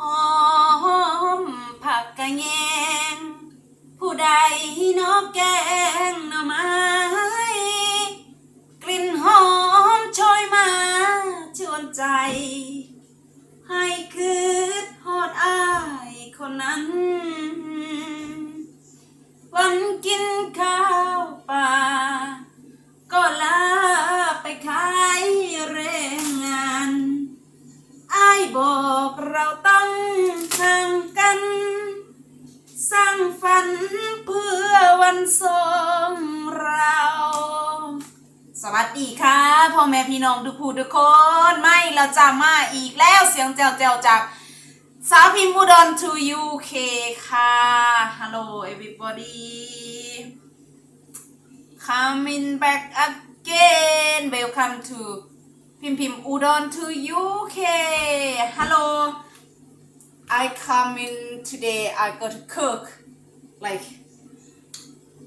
หอมผักกะแยง ผู้ใดนอกแกงหน่อไม้ กลิ่นหอมโชยมาชวนใจ ให้คืดฮอดอายคนนั้น วันกินข้าวป่า ก็ลาไปขายแรงงานอายบอกเราต ห่างกัน สร้างฝันเพื่อวันสองเรา สวัสดีค่ะพ่อแม่พี่น้องทุกผู้ทุกคน ไม่เราจะมาอีกแล้วเสียงแจวแจวๆจากสาวพิมพ์อุดร to UK ค่ะ Hello everybody coming back again welcome to พิมพ์พิมพ์อุดร to UK Hello I come in today I got to cook like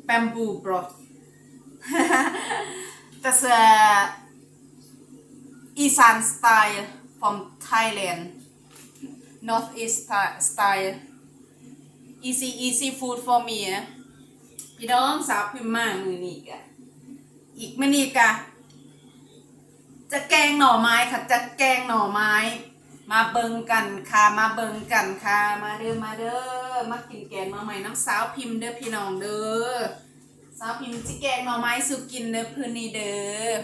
bamboo broth that's a Isan style from Thailand Northeast style easy easy food for me พี่น้องสาวพิมพ์มากมือนี้กะอีกมือนี้กะจะแกงหน่อไม้ค่ะ จะแกงหน่อไม้ มาเบิงกันค่ะมาเบิงกันค่ะ มาเด้อมาเด้อมากินแกงหน่อไม้น้ำสาวพิมพ์เด้อพี่น้องเด้อสาวพิมพ์จิแกงหน่อไม้สุกินเด้อพื้นนี้เด้อ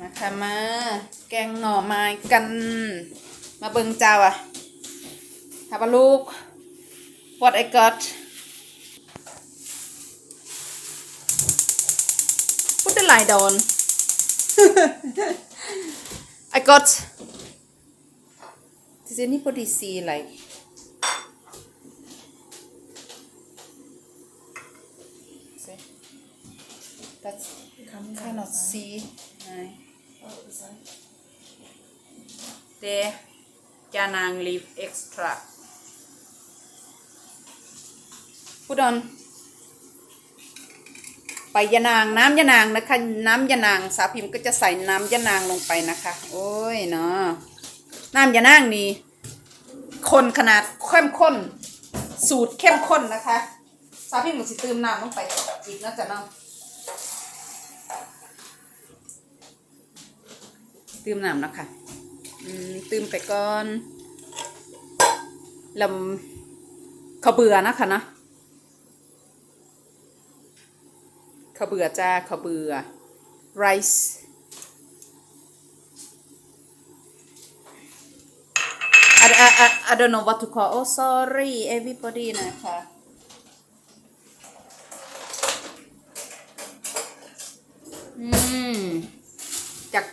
นะคะมาแกงหน่อไม้กัน มาเบิงเจ้าอะ have a look what I got put the light on I got does anybody see like see that's cannot see Này. there จานาง leaf extra put on ไปยะนางน้ำยะนางนะคะ น้ำยะนางสาวพิมพ์ก็จะใส่น้ำยะนางลงไปนะคะ โอ้ยเนาะน้ำยะนางนี่คนขนาดเข้มข้น สูตรเข้มข้นนะคะสาวพิมพ์ก็สิเติมน้ำลงไปอีกนะจ๊ะเนาะเติมน้ำนะคะอืมเติมไปก่อนลำขาเบื่อนะคะเนะ ขาเบื่อจ้าขาเบื่อ rice I, I, I, I don't know what to call oh sorry everybody นะคะอืมจาก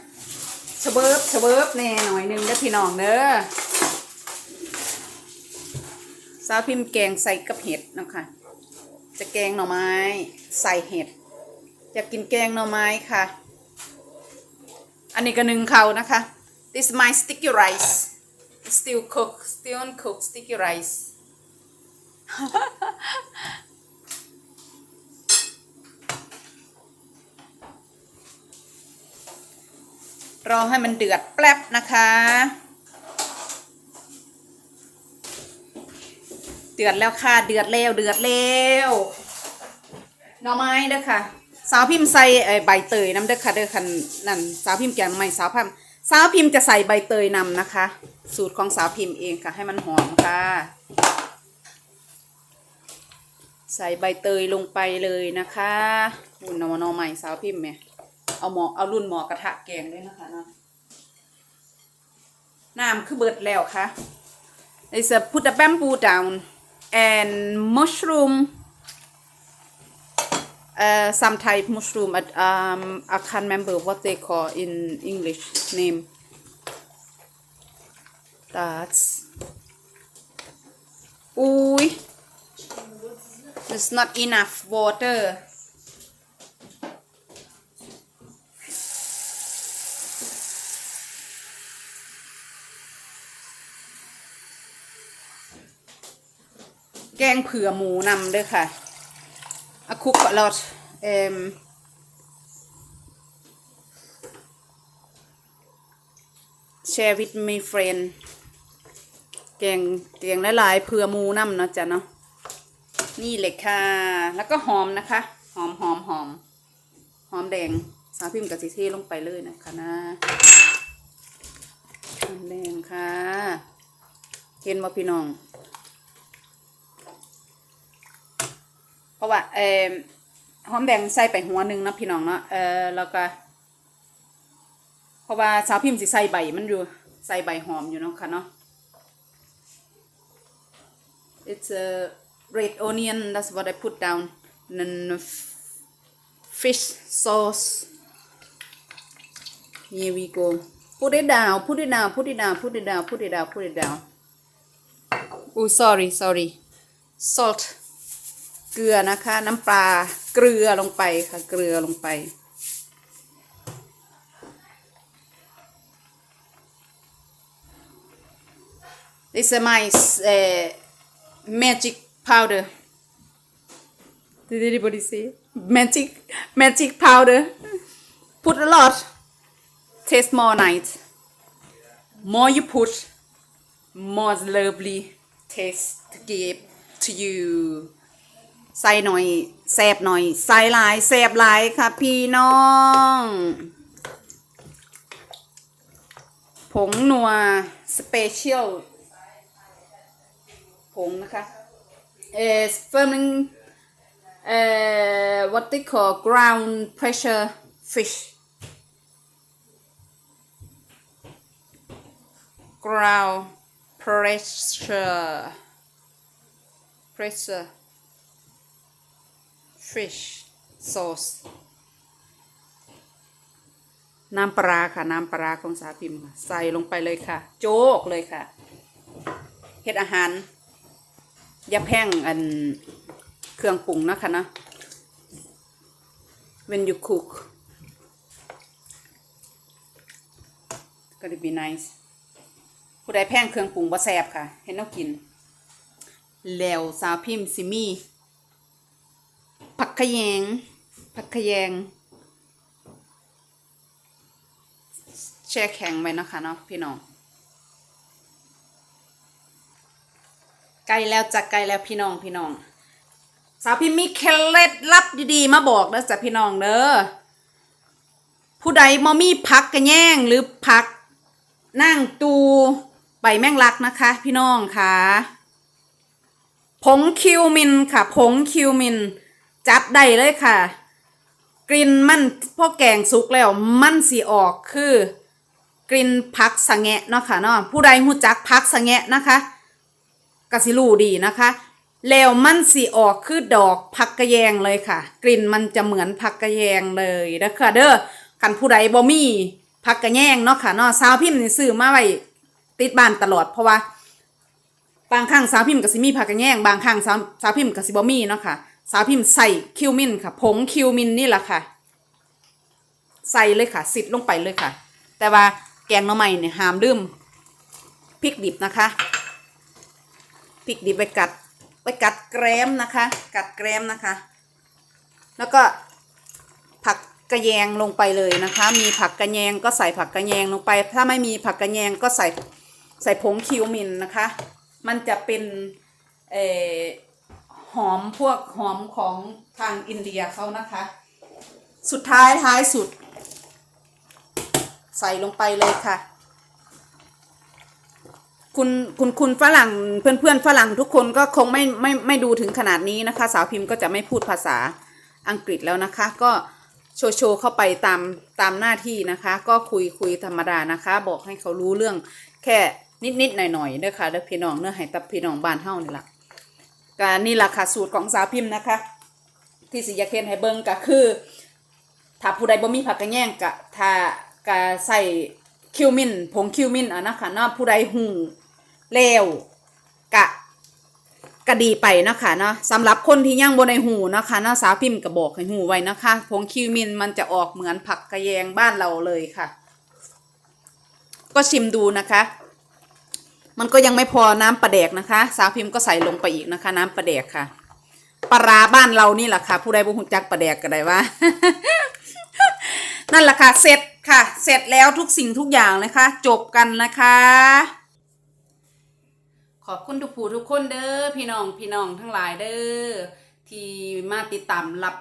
เฉเบิบเฉเบิบแน่หน่อยนึงเด้อพี่น้องเด้อสาพิมแกงใส่กับเห็ดนะคะจะแกงหน่อไม้ ใส่เห็ด จะกินแกงหน่อไม้ค่ะ อันนี้ก็หนึ่งเขานะคะ this my sticky rice still cook still uncooked sticky rice รอให้มันเดือดแป๊บนะคะ เดือดแล้วค่ะ เดือดแล้ว เดือดแล้ว หน่อไม้เด้อค่ะ สาวพิมพ์ใส่ใบเตยน้ำเด้อค่ะเด้อค่ะนั่นสาวพิมพ์แกงหน่อไม้สาวพิมพ์สาวพิมพ์จะใส่ใบเตยนำนะคะ สูตรของสาวพิมพ์เองค่ะ ให้มันหอมค่ะ ใส่ใบเตยลงไปเลยนะคะอุ่นน่อน่อไม้สาวพิมพ์เนี่ยเอาหมอเอารุ่นหมอกระทะแกงด้วยนะคะเนาะน้ำคือเบิดแล้วค่ะ is uh, put the bamboo down and mushroom uh, some type mushroom uh, um, I can't remember what they call in English name that's อุ้ย there's not enough water แกงเผื่อหมูนำด้วยค่ะ อาคุกลอดเอ่ม share with my friend แกงแกงหลายๆเผื่อมูน้ำเนาะจ๊ะเนาะนี่เลยค่ะ แล้วก็หอมนะคะ หอมหอมหอมหอมแดงสาพิมกับสีเทลงไปเลยนะคะนะหอมแดงค่ะเห็นว่าพี่น้อง เพ ราะว่าเออหอมแดงใส่ไปหัวหนึ่งนะพี่น้องเนาะเออแล้วก็ เพราะว่าสาวพิมพ์สิใส่ใบมันอยู่ใส่ใบหอมอยู่เนาะค่ะเนาะ it's a red onion that's what I put down and then f- fish sauce here we go put it down put it down put it down put it down put it down put it down oh sorry sorry salt เกลือนะคะ น้ำปลาเกลือลงไปค่ะ เกลือลงไป This is my uh, magic powder. Did anybody see? Magic, magic powder. Put a lot. Taste more nice. More you put, more lovely taste to give to you. ใส่หน่อยแซบหน่อย ใส่หลายแซบหลายค่ะพี่น้อง ผงนัวสเปเชียลผงนะคะ is firming uh, what they call ground pressure fish ground pressure pressure fish sauce น้ำปลาค่ะ น้ำปลาของสาพิมพ์ใส่ลงไปเลยค่ะ โจกเลยค่ะเฮ็ดอาหารย่าแพงอันเครื่องปรุงนะคะนะ when you cook gonna be nice ผู้ใดแพงเครื่องปรุงบ่แซ่บค่ะ เห็นแน้กิน แล้วสาวพิมพ์สิมี่ ผักขยง ผักขยง แช่แข็งไว้นะคะเนาะพี่น้องใกลแล้วจะใกลแล้วพี่น้องพี่น้อง สาวพิมพ์มีเคล็ดลับดีๆ มาบอกนะจ๊ะพี่น้องเด้อผู้ใดมอมีพักกระแย่งหรือพักนั่งตูใบแมงลักนะคะ พี่น้องค่ะผงคิวมินค่ะผงคิวมิน จัดได้เลยค่ะ กลิ่นมันพอแกงสุกแล้วมันสีออกคือกลิ่นพักสะแงะเนาะค่ะเนาะผู้ใดหูจักพักสะแงะนะคะกะสิรูดีนะคะ แล้วมันสีออกคือดอกผักกระแยงเลยค่ะ กลิ่นมันจะเหมือนผักกระแยงเลยนะคะเด้อคันผู้ใดบ่มีผักกระแยงเนาะค่ะเนาะสาวพิมพ์นี่ซื้อมาไว้ติดบ้านตลอดเพราะว่าบางครั้งสาวพิมพ์ก็สิมีผักกระแยงบางครั้งสาวสาวพิมพ์ก็สิบ่มีเนาะค่ะ สาวพิมพ์ใส่คิวมินค่ะ ผงคิวมินนี่แหละค่ะ ใส่เลยค่ะ สิดลงไปเลยค่ะ แต่ว่าแกงหน่อไม้เนี่ยห้ามลืมพริกดิบนะคะพริกดิบไปกัดไปกัดแกรมนะคะ กัดแกรมนะคะ แล้วก็ผักกระแยงลงไปเลยนะคะ มีผักกระแยงก็ใส่ผักกระแยงลงไป ถ้าไม่มีผักกระแยงก็ใส่ใส่ผงคิวมินนะคะ มันจะเป็นเออ หอมพวกหอมของทางอินเดียเขานะคะ สุดท้ายท้ายสุด ใส่ลงไปเลยค่ะ คุณคุณคุณฝรั่งเพื่อนเพื่อนฝรั่งทุกคนก็คงไม่ไม่ไม่ดูถึงขนาดนี้นะคะ สาวพิมพ์ก็จะไม่พูดภาษาอังกฤษแล้วนะคะ ก็โชว์โชว์เข้าไปตามตามหน้าที่นะคะ ก็คุยคุยธรรมดานะคะ บอกให้เขารู้เรื่องแค่นิดนิดหน่อยหน่อยๆเด้อค่ะเด้อพี่น้องเนื้อให้ตับพี่น้องบ้านเฮานี่แหละ การนี่แหละค่ะสูตรของสาวพิมพ์นะคะ ที่สิยาเห็นให้เบิ่งก็คือ ถ้าผู้ใดบ่มีผักกระแยงกะถ้ากะใส่คิวมินผงคิวมินอะนะคะเนาะผู้ใดหูแล้วกะกะดีไปนะคะเนาะสำหรับคนที่ยังบ่ในหูนะคะเนาะสาวพิมพ์ก็บอกให้หูไว้นะคะผงคิวมินมันจะออกเหมือนผักกระแยงบ้านเราเลยค่ะ ก็ชิมดูนะคะ มันก็ยังไม่พอน้ำปลาแดกนะคะ สาวพิมพ์ก็ใส่ลงไปอีกนะคะ น้ำปลาแดกค่ะปลาบ้านเรานี่แหละค่ะ ผู้ใดบ่ฮู้จักปลาแดกก็ได้ว่า นั่นแหละค่ะ เสร็จค่ะ เสร็จแล้วทุกสิ่งทุกอย่างนะคะ จบกันนะคะ ขอบคุณทุกผู้ทุกคนเด้อพี่น้องพี่น้องทั้งหลายเด้อที่มาติดตามรับ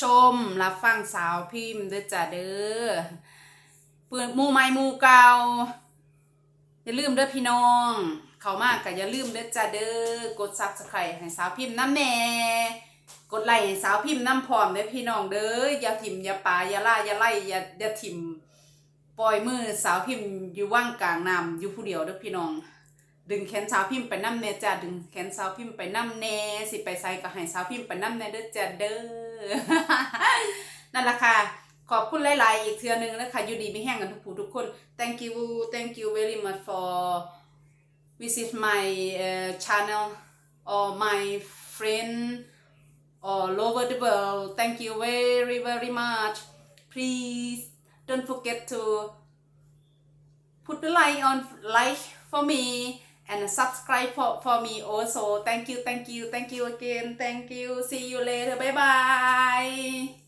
ชมรับฟังสาวพิมพ์เด้อจ้าเด้อเปื่อนหมูไม้หมูเก่า อย่าลืมเด้อพี่น้อง เขามากก็อย่าลืมเด้อจ้าเด้อกดซับสไครต์ให้สาวพิมพ์น้ำแน่กดไลค์ให้สาวพิมพ์น้ำพร้อมเด้อพี่น้องเด้ออย่าถิ่มอย่าปาอย่าล่าอย่าไล่อย่าอย่าถิ่มปล่อยมือสาวพิมพ์อยู่ว่างกลางน้ำอยู่ผู้เดียวเด้อพี่น้อง ดึงแขนสาวพิมพ์ไปน้ำแน่จ้าดึงแขนสาวพิมพ์ไปน้ำแน่สิไปใส่ก็ให้สาวพิมพ์ไปน้ำแน่เด้อจ้าเด้อนั่นแหละค่ะ ขอบคุณหลาย ๆ อีกเทือนึงนะคะอยู่ดีไม่แห้งกันทุกผู้ทุกคน thank you thank you very much for visit my uh, channel or my friend all over the world thank you very very much please don't forget to put the like on like for me and subscribe for, for me also thank you thank you thank you again thank you see you later bye bye